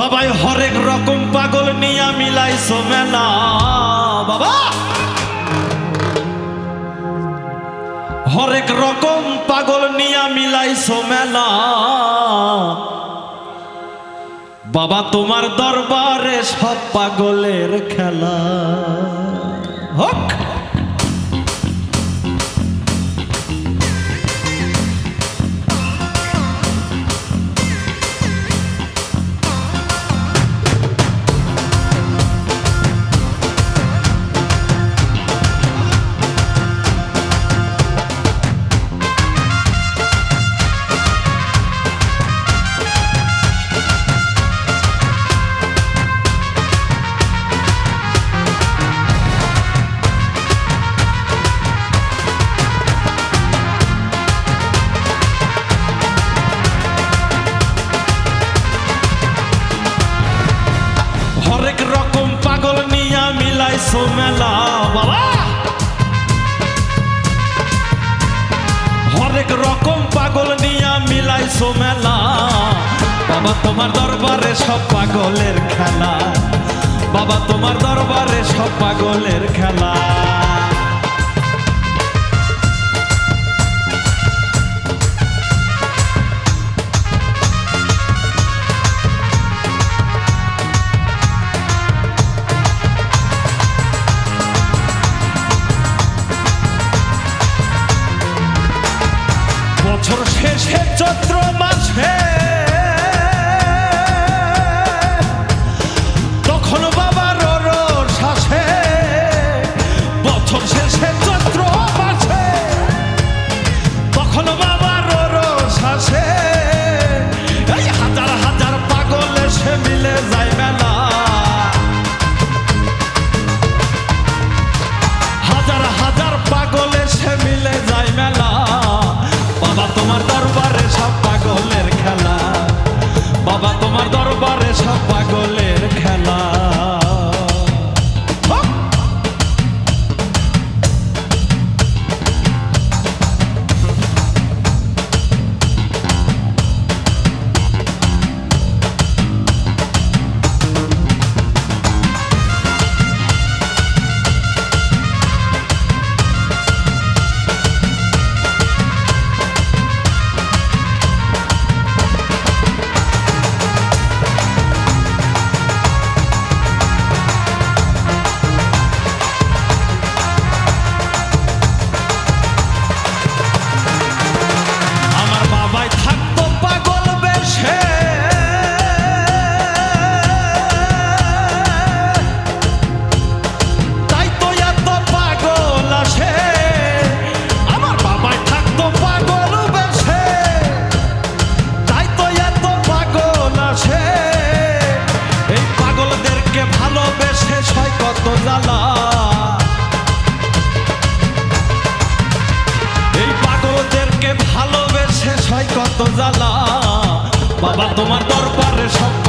বাবাই হরেক রকম পাগল নিয়া মিলাইছো মেলা। বাবা! হরেক রকম পাগল নিয়া মিলাইছো মেলা। বাবা, তোমার দরবারে সব পাগলের খেলা। হোক। মিলাইছো মেলা বাবা। হরেক রকম পাগল নিয়া মিলাইছো মেলা বাবা, তোমার দরবারে সব পাগলের খেলা। বাবা, তোমার দরবারে সব পাগলের খেলা। বছর শেষে চৈত্র মাসে জ্বালা এই পাগলদেরকে ভালোবেসে সয় কত জ্বালা বাবা তোমার দরবারে সব